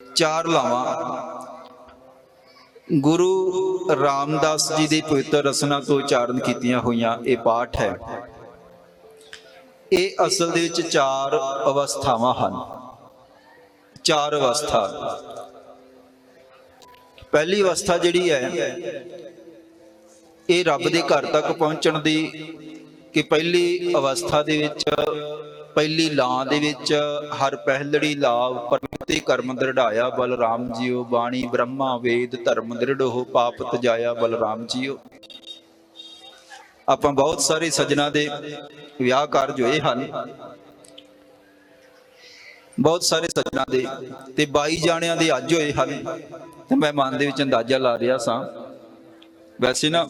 ਚਾਰ ਲਾਵਾਂ। ਗੁਰੂ ਰਾਮਦਾਸ ਜੀ ਦੀ ਪਵਿੱਤਰ ਰਸਨਾ ਤੋਂ ਉਚਾਰਨ ਕੀਤੀਆਂ ਹੋਈਆਂ ਇਹ ਪਾਠ ਹੈ। ਇਹ ਅਸਲ ਦੇ ਵਿੱਚ ਚਾਰ ਅਵਸਥਾਵਾਂ ਹਨ। ਚਾਰ ਅਵਸਥਾ। ਪਹਿਲੀ ਅਵਸਥਾ ਜਿਹੜੀ ਹੈ, ਇਹ ਰੱਬ ਦੇ ਘਰ ਤੱਕ ਪਹੁੰਚਣ ਦੀ ਕਿ ਪਹਿਲੀ ਅਵਸਥਾ ਦੇ ਵਿੱਚ ਪਹਿਲੀ ਲਾਂ ਦੇ ਵਿੱਚ ਹਰ ਪਹਿਲੜੀ ਲਾਵ ਪਰਮਿਤੀ ਕਰਮ ਦ੍ਰਿੜਾਇਆ, ਬਲਰਾਮ ਜੀਓ ਬਾਣੀ ਬ੍ਰਹਮਾ ਵੇਦ ਧਰਮ ਦ੍ਰਿੜੋ ਪਾਪ ਤਜਾਇਆ, ਬਲਰਾਮ ਜੀਓ। ਆਪਾਂ ਬਹੁਤ ਸਾਰੇ ਸੱਜਣਾ ਦੇ ਵਿਆਹ ਕਾਰਜ ਹੋਏ ਹਨ। ਬਹੁਤ ਸਾਰੇ ਸੱਜਣਾ ਦੇ ਤੇ 22 ਜਾਣਿਆਂ ਦੇ ਅੱਜ ਹੋਏ ਹਨ। ਤੇ ਮੈਂ ਮਨ ਦੇ ਵਿੱਚ ਅੰਦਾਜ਼ਾ ਲਾ ਰਿਹਾ ਸਾਂ। ਵੈਸੇ ਨਾ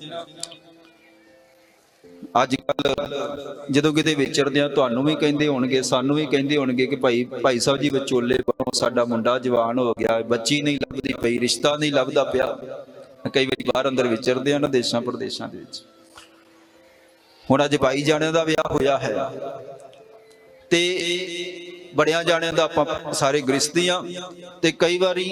ਅੱਜ ਕੱਲ ਜਦੋਂ ਕਿਤੇ ਵਿਚਰਦੇ ਆ ਤੁਹਾਨੂੰ ਵੀ ਕਹਿੰਦੇ ਹੋਣਗੇ, ਸਾਨੂੰ ਵੀ ਕਹਿੰਦੇ ਹੋਣਗੇ ਕਿ ਭਾਈ ਭਾਈ ਸਾਹਿਬ ਜੀ ਵਿਚੋਲੇ ਬਣੋ ਸਾਡਾ ਮੁੰਡਾ ਜਵਾਨ ਹੋ ਗਿਆ, ਬੱਚੀ ਨਹੀਂ ਲੱਭਦੀ ਪਈ, ਰਿਸ਼ਤਾ ਨਹੀਂ ਲੱਭਦਾ ਪਿਆ। ਕਈ ਵਾਰੀ ਬਾਹਰ ਅੰਦਰ ਵਿਚਰਦੇ ਆ ਨਾ ਦੇਸ਼ਾਂ ਪ੍ਰਦੇਸ਼ਾਂ ਦੇ ਵਿੱਚ। ਹੁਣ ਅੱਜ ਬਾਈ ਜਾਣਿਆਂ ਦਾ ਵਿਆਹ ਹੋਇਆ ਹੈ ਤੇ ਬੜਿਆਂ ਜਾਣਿਆਂ ਦਾ ਆਪਾਂ ਸਾਰੇ ਗ੍ਰਸਤੀ ਆ ਤੇ ਕਈ ਵਾਰੀ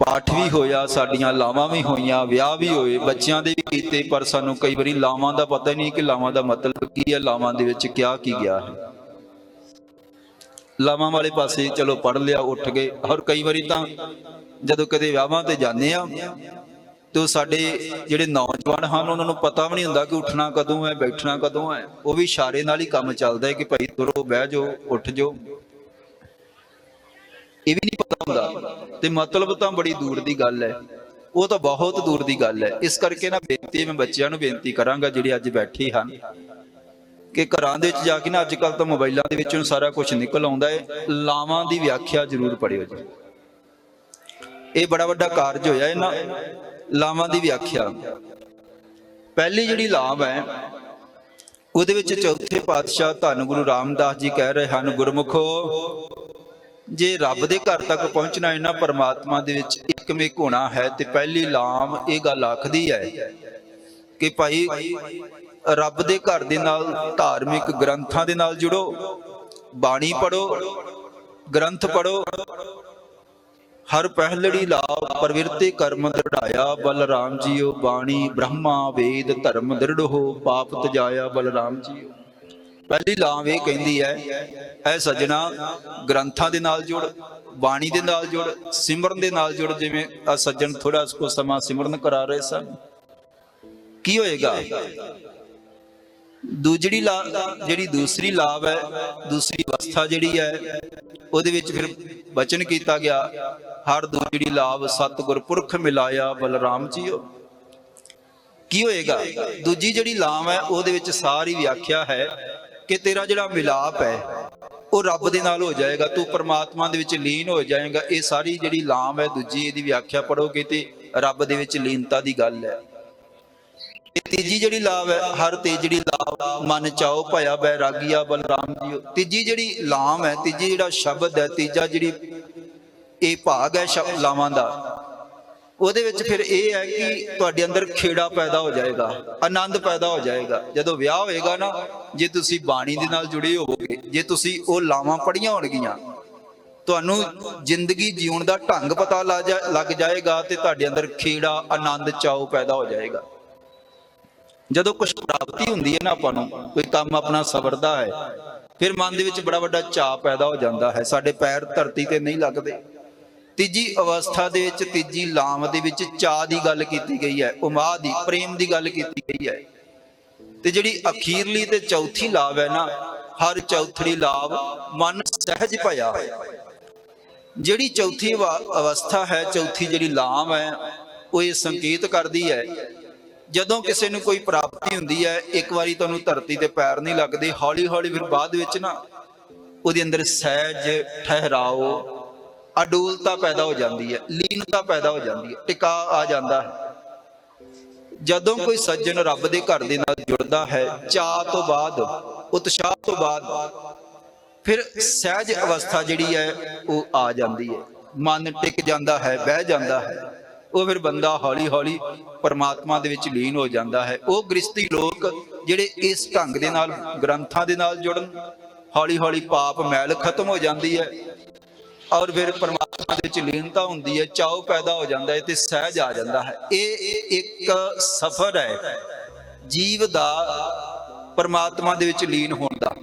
ਪਾਠ ਵੀ ਹੋਇਆ, ਸਾਡੀਆਂ ਲਾਵਾਂ ਵੀ ਹੋਈਆਂ, ਵਿਆਹ ਵੀ ਹੋਏ, ਬੱਚਿਆਂ ਦੇ ਵੀ ਕੀਤੇ, ਪਰ ਸਾਨੂੰ ਕਈ ਵਾਰੀ ਲਾਵਾਂ ਦਾ ਪਤਾ ਹੀ ਨਹੀਂ ਕਿ ਲਾਵਾਂ ਦਾ ਮਤਲਬ ਕੀ ਹੈ, ਲਾਵਾਂ ਦੇ ਵਿੱਚ ਕਿਆ ਕੀ ਗਿਆ ਹੈ। ਲਾਵਾਂ ਵਾਲੇ ਪਾਸੇ ਚਲੋ ਪੜ ਲਿਆ, ਉੱਠ ਗਏ, ਔਰ ਕਈ ਵਾਰੀ ਤਾਂ ਜਦੋਂ ਕਦੇ ਵਿਆਹਾਂ ਤੇ ਜਾਂਦੇ ਆ, ਤੇ ਉਹ ਸਾਡੇ ਜਿਹੜੇ ਨੌਜਵਾਨ ਹਨ, ਉਹਨਾਂ ਨੂੰ ਪਤਾ ਵੀ ਨਹੀਂ ਹੁੰਦਾ ਕਿ ਉੱਠਣਾ ਕਦੋਂ ਹੈ, ਬੈਠਣਾ ਕਦੋਂ ਹੈ, ਉਹ ਵੀ ਇਸ਼ਾਰੇ ਨਾਲ ਹੀ ਕੰਮ ਚੱਲਦਾ ਹੈ ਕਿ ਭਾਈ ਤੁਰੋ, ਬਹਿ ਜਾਓ, ਉੱਠ ਜਾਓ। ਇਹ ਵੀ ਨਹੀਂ ਪਤਾ ਹੁੰਦਾ। ਤੇ ਮਤਲਬ ਤਾਂ ਬੜੀ ਦੂਰ ਦੀ ਗੱਲ ਹੈ। ਉਹ ਤਾਂ ਬਹੁਤ ਦੂਰ ਦੀ ਗੱਲ ਹੈ। ਇਸ ਕਰਕੇ ਨਾ ਬੇਨਤੀ, ਮੈਂ ਬੱਚਿਆਂ ਨੂੰ ਬੇਨਤੀ ਕਰਾਂਗਾ, ਜਿਹੜੇ ਅੱਜ ਬੈਠੇ ਹਨ, ਕਿ ਘਰਾਂ ਦੇ ਵਿੱਚ ਜਾ ਕੇ ਨਾ ਅੱਜ ਕੱਲ ਤਾਂ ਮੋਬਾਈਲਾਂ ਦੇ ਵਿੱਚੋਂ ਸਾਰਾ ਕੁਝ ਨਿਕਲ ਆਉਂਦਾ ਹੈ। ਲਾਵਾਂ ਦੀ ਵਿਆਖਿਆ ਜ਼ਰੂਰ ਪੜਿਓ ਜੀ। ਇਹ ਬੜਾ ਵੱਡਾ ਕਾਰਜ ਹੋਇਆ ਇਹਨਾਂ ਲਾਵਾਂ ਦੀ ਵਿਆਖਿਆ। ਪਹਿਲੀ ਜਿਹੜੀ ਲਾਵ ਹੈ, ਉਹਦੇ ਵਿੱਚ ਚੌਥੇ ਪਾਤਸ਼ਾਹ ਧੰਨ ਗੁਰੂ ਰਾਮਦਾਸ ਜੀ ਕਹਿ ਰਹੇ ਹਨ, ਗੁਰਮੁਖੋ ਜੇ ਰੱਬ ਦੇ ਘਰ ਤੱਕ ਪਹੁੰਚਣਾ ਇਹਨਾਂ ਨਾ ਪਰਮਾਤਮਾ ਦੇ ਵਿੱਚ ਇੱਕਮਿਕ ਹੋਣਾ ਹੈ ਤੇ ਪਹਿਲੀ ਲਾਮ ਇਹ ਗੱਲ ਆਖਦੀ ਹੈ ਕਿ ਭਾਈ ਰੱਬ ਦੇ ਘਰ ਦੇ ਨਾਲ ਧਾਰਮਿਕ ਗ੍ਰੰਥਾਂ ਦੇ ਨਾਲ ਜੁੜੋ, ਬਾਣੀ ਪੜੋ ਗ੍ਰੰਥ ਪੜੋ ਹਰ ਪਹਿਲੜੀ ਲਾਭ ਪਰਵਿਰਤੇ ਕਰਮ ਦ੍ਰਿੜਾਇਆ, ਬਲਰਾਮ ਜੀਓ ਬਾਣੀ ਬ੍ਰਹਮਾ ਵੇਦ ਧਰਮ ਦ੍ਰਿੜੋ ਪਾਪ ਤਜਾਇਆ, ਬਲਰਾਮ ਜੀਓ। ਪਹਿਲੀ ਲਾਭ ਇਹ ਕਹਿੰਦੀ ਹੈ ਐ ਸੱਜਣਾ, ਗ੍ਰੰਥਾਂ ਦੇ ਨਾਲ ਜੁੜ, ਬਾਣੀ ਦੇ ਨਾਲ ਜੁੜ, ਸਿਮਰਨ ਦੇ ਨਾਲ ਜੁੜ, ਜਿਵੇਂ ਆ ਸੱਜਣ ਥੋੜਾ ਕੋ ਸਮਾਂ ਸਿਮਰਨ ਕਰਾ ਰਹੇ ਸਨ। ਕੀ ਹੋਏਗਾ? ਦੂਜੜੀ ਲਾ, ਜਿਹੜੀ ਦੂਸਰੀ ਲਾਭ ਹੈ, ਦੂਸਰੀ ਅਵਸਥਾ ਜਿਹੜੀ ਹੈ, ਉਹਦੇ ਵਿੱਚ ਫਿਰ ਬਚਨ ਕੀਤਾ ਗਿਆ, ਹਰ ਦੂਜੜੀ ਲਾਭ ਸਤਿਗੁਰ ਪੁਰਖ ਮਿਲਾਇਆ ਬਲਰਾਮ ਜੀਓ। ਕੀ ਹੋਏਗਾ? ਦੂਜੀ ਜਿਹੜੀ ਲਾਮ ਹੈ, ਉਹਦੇ ਵਿੱਚ ਸਾਰੀ ਵਿਆਖਿਆ ਹੈ ਕਿ ਤੇਰਾ ਜਿਹੜਾ ਮਿਲਾਪ ਹੈ, ਉਹ ਰੱਬ ਦੇ ਨਾਲ ਹੋ ਜਾਏਗਾ, ਤੂੰ ਪਰਮਾਤਮਾ ਦੇ ਵਿੱਚ ਲੀਨ ਹੋ ਜਾਏਗਾ। ਇਹ ਸਾਰੀ ਜਿਹੜੀ ਲਾਮ ਹੈ, ਦੂਜੀ ਇਹਦੀ ਵਿਆਖਿਆ ਪੜੋਗੇ ਤੇ ਰੱਬ ਦੇ ਵਿੱਚ ਲੀਨਤਾ ਦੀ ਗੱਲ ਹੈ। ਇਹ ਤੀਜੀ ਜਿਹੜੀ ਲਾਭ ਹੈ, ਹਰ ਤੇ ਜਿਹੜੀ ਲਾਭ ਮਨ ਚਾਓ ਭਇਆ ਬੈਰਾਗੀਆ ਬਲਰਾਮ ਜੀਓ। ਤੀਜੀ ਜਿਹੜੀ ਲਾਮ ਹੈ, ਤੀਜੀ ਜਿਹੜਾ ਸ਼ਬਦ ਹੈ, ਤੀਜਾ ਜਿਹੜੀ ਇਹ ਭਾਗ ਹੈ ਸ਼ਬਦ ਲਾਵਾਂ ਦਾ ਉਹਦੇ ਵਿੱਚ ਫਿਰ ਇਹ ਹੈ ਕਿ ਤੁਹਾਡੇ ਅੰਦਰ ਖੇੜਾ ਪੈਦਾ ਹੋ ਜਾਏਗਾ, ਆਨੰਦ ਪੈਦਾ ਹੋ ਜਾਏਗਾ। ਜਦੋਂ ਵਿਆਹ ਹੋਏਗਾ ਨਾ, ਜੇ ਤੁਸੀਂ ਬਾਣੀ ਦੇ ਨਾਲ ਜੁੜੇ ਹੋਵੋਗੇ, ਜੇ ਤੁਸੀਂ ਉਹ ਲਾਵਾਂ ਪੜੀਆਂ ਹੋਣਗੀਆਂ, ਤੁਹਾਨੂੰ ਜ਼ਿੰਦਗੀ ਜਿਉਣ ਦਾ ਢੰਗ ਪਤਾ ਲੱਗ ਜਾ- ਲੱਗ ਜਾਏਗਾ ਤੇ ਤੁਹਾਡੇ ਅੰਦਰ ਖੇੜਾ, ਆਨੰਦ, ਚਾਉ ਪੈਦਾ ਹੋ ਜਾਏਗਾ। ਜਦੋਂ ਕੁਝ ਪ੍ਰਾਪਤੀ ਹੁੰਦੀ ਹੈ ਨਾ ਆਪਾਂ ਨੂੰ, ਕੋਈ ਕੰਮ ਆਪਣਾ ਸਵਰਦਾ ਹੈ, ਫਿਰ ਮਨ ਦੇ ਵਿੱਚ ਬੜਾ ਵੱਡਾ ਚਾਅ ਪੈਦਾ ਹੋ ਜਾਂਦਾ ਹੈ। ਸਾਡੇ ਪੈਰ ਧਰਤੀ ਤੇ ਨਹੀਂ ਲੱਗਦੇ। ਤੀਜੀ ਅਵਸਥਾ ਦੇ ਵਿੱਚ ਤੀਜੀ ਲਾਮ ਦੇ ਵਿੱਚ ਚਾਹ ਦੀ ਗੱਲ ਕੀਤੀ ਗਈ ਹੈ ਉਮਾ ਦੀ, ਪ੍ਰੇਮ ਦੀ ਗੱਲ ਕੀਤੀ ਗਈ ਹੈ। ਤੇ ਜਿਹੜੀ ਅਖੀਰਲੀ ਤੇ ਚੌਥੀ ਲਾਭ ਹੈ ਨਾ, ਹਰ ਚੌਥੜੀ ਲਾਭ ਮਨ ਸਹਿਜ ਭਇਆ। ਜਿਹੜੀ ਚੌਥੀ ਅਵਾ- ਅਵਸਥਾ ਹੈ, ਚੌਥੀ ਜਿਹੜੀ ਲਾਮ ਹੈ, ਉਹ ਇਹ ਸੰਕੇਤ ਕਰਦੀ ਹੈ, ਜਦੋਂ ਕਿਸੇ ਨੂੰ ਕੋਈ ਪ੍ਰਾਪਤੀ ਹੁੰਦੀ ਹੈ, ਇੱਕ ਵਾਰੀ ਤੁਹਾਨੂੰ ਧਰਤੀ ਤੇ ਪੈਰ ਨਹੀਂ ਲੱਗਦੇ ਹੌਲੀ ਹੌਲੀ ਫਿਰ ਬਾਅਦ ਵਿੱਚ ਨਾ ਉਹਦੇ ਅੰਦਰ ਸਹਿਜ ਠਹਿਰਾਓ ਅਡੂਲਤਾ ਪੈਦਾ ਹੋ ਜਾਂਦੀ ਹੈ, ਲੀਨਤਾ ਪੈਦਾ ਹੋ ਜਾਂਦੀ ਹੈ, ਟਿਕਾ ਆ ਜਾਂਦਾ ਹੈ। ਜਦੋਂ ਕੋਈ ਸੱਜਣ ਰੱਬ ਦੇ ਘਰ ਦੇ ਨਾਲ ਜੁੜਦਾ ਹੈ ਚਾਹ ਤੋਂ ਬਾਅਦ, ਉਤਸ਼ਾਹ ਤੋਂ ਬਾਅਦ, ਫਿਰ ਸਹਿਜ ਅਵਸਥਾ ਜਿਹੜੀ ਹੈ, ਉਹ ਆ ਜਾਂਦੀ ਹੈ। ਮਨ ਟਿਕ ਜਾਂਦਾ ਹੈ, ਬਹਿ ਜਾਂਦਾ ਹੈ, ਉਹ ਫਿਰ ਬੰਦਾ ਹੌਲੀ ਹੌਲੀ ਪਰਮਾਤਮਾ ਦੇ ਵਿੱਚ ਲੀਨ ਹੋ ਜਾਂਦਾ ਹੈ। ਉਹ ਗ੍ਰਸਤੀ ਲੋਕ ਜਿਹੜੇ ਇਸ ਢੰਗ ਦੇ ਨਾਲ, ਗ੍ਰੰਥਾਂ ਦੇ ਨਾਲ ਜੁੜਨ ਹੌਲੀ ਹੌਲੀ ਪਾਪ ਮੈਲ ਖਤਮ ਹੋ ਜਾਂਦੀ ਹੈ। ਔਰ ਫਿਰ ਪਰਮਾਤਮਾ ਦੇ ਵਿੱਚ ਲੀਨਤਾ ਹੁੰਦੀ ਹੈ, ਚਾਉ ਪੈਦਾ ਹੋ ਜਾਂਦਾ ਹੈ ਤੇ ਸਹਿਜ ਆ ਜਾਂਦਾ ਹੈ। ਇਹ ਇੱਕ ਸਫਰ ਹੈ। ਜੀਵ ਦਾ ਪਰਮਾਤਮਾ ਦੇ ਵਿੱਚ ਲੀਨ ਹੋਣ ਦਾ।